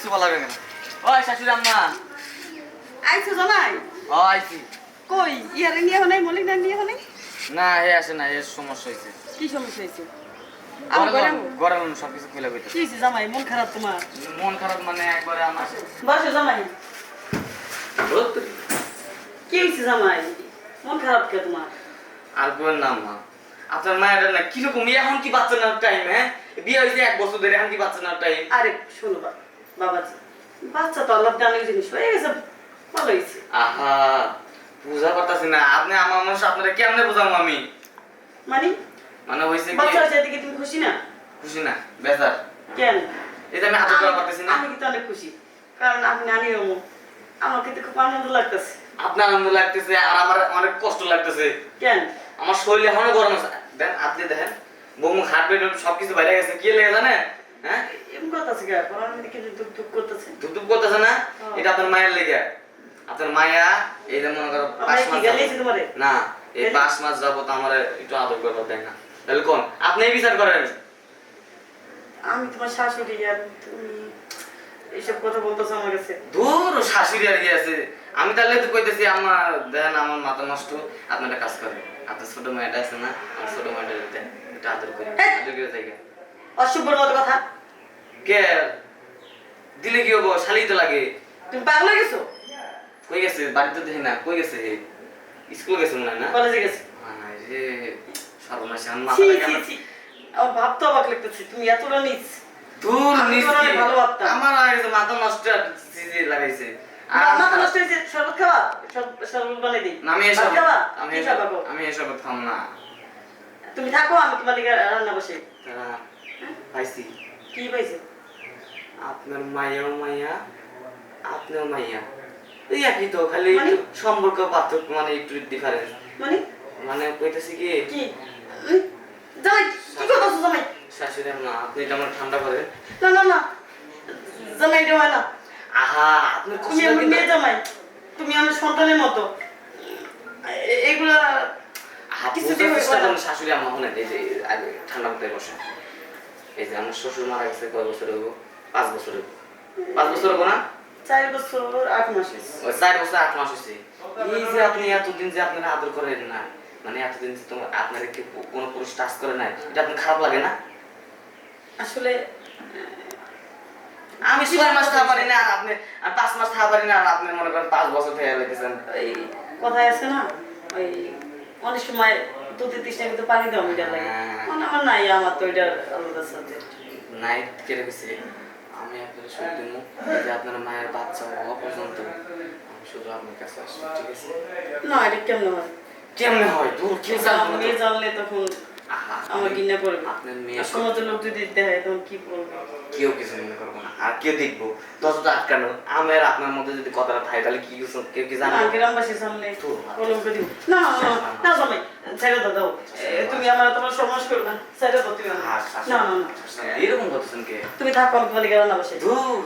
কিছু বলা লাগবে না। ওই শাশুড়ি আম্মা। আইছো জামাই ও আইছি। কই? ইয়ারে নিয়ে হনে মলিক না নিয়ে হনে না হে আসে না এর সমস্যা হয়েছে কি সমস্যা? গরম সব কিছু খুলে কি জামাই? মন খারাপ তোমার? মন খারাপ মানে একবারে আমার বসো জামাই। কি হয়েছে জামাই? মন খারাপ কে তোমার? আর বলেন না আম্মা আপনার মায়ের না কীরকম? এখন কি বাচ্চা নেওয়ার টাইম হ্যাঁ? বিয়ে হয়েছে এক বছর ধরে এখন কি বাচ্চা নেওয়ার টাইম আরে শোনো বাবাজি বাচ্চা তো আল্লাহ দানের জিনিস হয়ে গেছে ভালো হয়েছে। আহা বুঝা পারতাছি না আপনি আমার মানুষ আপনারা কেমনে বুঝাবো আমি? মানে? মানে হয়েছে কি? বাচ্চা হয়েছে এদিকে তুমি খুশি না? খুশি না বেজার। কেন? এই আমি আদর করা পারতেছি না। আমি কিন্তু অনেক খুশি কারণ আপনি আনিও আমার কিন্তু খুব আনন্দ লাগতেছে। আপনার আনন্দ লাগতেছে আর আমার অনেক কষ্ট লাগতেছে। কেন? আমার শরীরে এখনও গরম আছে। দেন আপনি দেখেন বউ হার্ট বেড সবকিছু বাইরে গেছে। কি লেগে জানে হ্যাঁ? এমন গা পড়ার দিকে দুঃখ দুঃখ করতেছে। ধুপধুপ করতেছে না। এটা আপনার মায়ের লেগে। আপনার মায়া এই যে মনে করো পাঁচ মাস গালিয়েছে যাবত- তোমারে? না এই পাঁচ মাস যাব আমার একটু আদর করবার দেয় না। তাহলে কোন? আপনি বিচার করেন। আমি তোমার শাশুড়ি আর তুমি এইসব কথা বলতেছো আমার কাছে। দূর শাশুড়ি আর কি আছে। আমি তাহলে তো কইতেছি আমার দেখেন আমার মাথা নষ্ট আপনি একটা কাজ করেন। আপনার ছোট মেয়েটা আছে না আমার ছোট মেয়েটা দেন একটু আদর করে! আদর করে থেকে অসভ্যর মতো কথা। কে? দিলে কি হব? শালি তো লাগে। তুমি পাগল গেছো? কই গেছে? বাড়িতে দেখি না। কই গেছে স্কুল গেছে মনে না? কলেজে গেছে। রে। সর্বনাশ আমার ছি মাথাটা ছি কেমন ছি। আমার ভাবতে অবাক লাগতেছে। তুমি এতটা নিচ। দূর আমি নিচে। তো অনেক ভালো ভাবতাম। আমার আর মাথা নষ্ট লাগাইছে। মাথা নষ্ট হয়েছে। শরবত খাওয়া শরবত- শরবত বানিয়ে দিই। আমি এসব আমি এসব আমি এসব খাম না। তুমি থাকো আমি তোমার রান্না বসে পাইছি। কি পাইছে? আপনার মায়াও মায়া আপনিও মাইয়া এই একই তো খালি মানে? সম্পর্ক পার্থক্য মানে একটু ডিফারেন্স মানে? মানে কইতেছি কি? কি? জামাই কি করতেছো জামাই? শাশুড়ি না আপনি এটা আমার ঠান্ডা করেন। না না না জামাই এটা হয় না। আহা আপনার তুমি আমার মেয়ে জামাই তুমি আমার সন্তানের মতো। এগুলা কিছু কিছুতেই হইবে চেষ্টা না। করুন শাশুড়ি আমার মনে এই যে আগে ঠান্ডা মাথায় বসে। এই যে আমার শ্বশুর মারা গেছে কয় বছর হইব? পাঁচ বছর হইব। পাঁচ বছর হইব না? চার বছর আট মাস হয়েছে। চার বছর আট মাস হয়েছে এই যে আপনি এতদিন যে আপনারা আদর করেন না মানে এতদিন যে তোমার আপনার কি কোনো পুরুষ টাচ করে নাই এটা আপনার খারাপ লাগে না? আসলে আমি ছয় মাস থাকা পারি না আর আপনি আর পাঁচ মাস থাকা পারি না আর আপনি মনে করেন পাঁচ বছর থেকে লেগেছেন ওই কথায় আছে না ওই অনেক সময় দুধে তৃষ্ণা কিন্তু পানি দাও মিটার লাগে। হ্যাঁ। মানে আমার নাই আমার তো ওইটার আলাদা সাবজেক্ট নাইট কেটে গেছে আমি আপনার শুধু দিন যে আপনার মায়ের বাচ্চা হওয়া পর্যন্ত আমি শুধু আপনার কাছে আসছি ঠিক আছে? না এটা কেমন হয়? কেমন হয়? দূর তো। জানলে তখন আমার গিন্না করবে। আপনার মেয়ে সমাজ লোক যদি দেয় তখন কি বলবে? কেউ কিছু মনে করব না। আর কেউ দেখব। যতটা আটকানো। আমি আর আপনার মধ্যে যদি কথাটা থাকে তাহলে কি কিছু কেউ কি জানে? না, গ্রামবাসীর সামনে তো, কলঙ্ক দিব না না না না জামাই ছেড়ে দাও দাও। তুমি আমার তোমার সমাজ করবে না ছেড়ে দাও তুমি আমার। না না না। এরকম করতেছেন কে? তুমি থাকো আমি তোমার লিগে রান্না বসে। ধুর।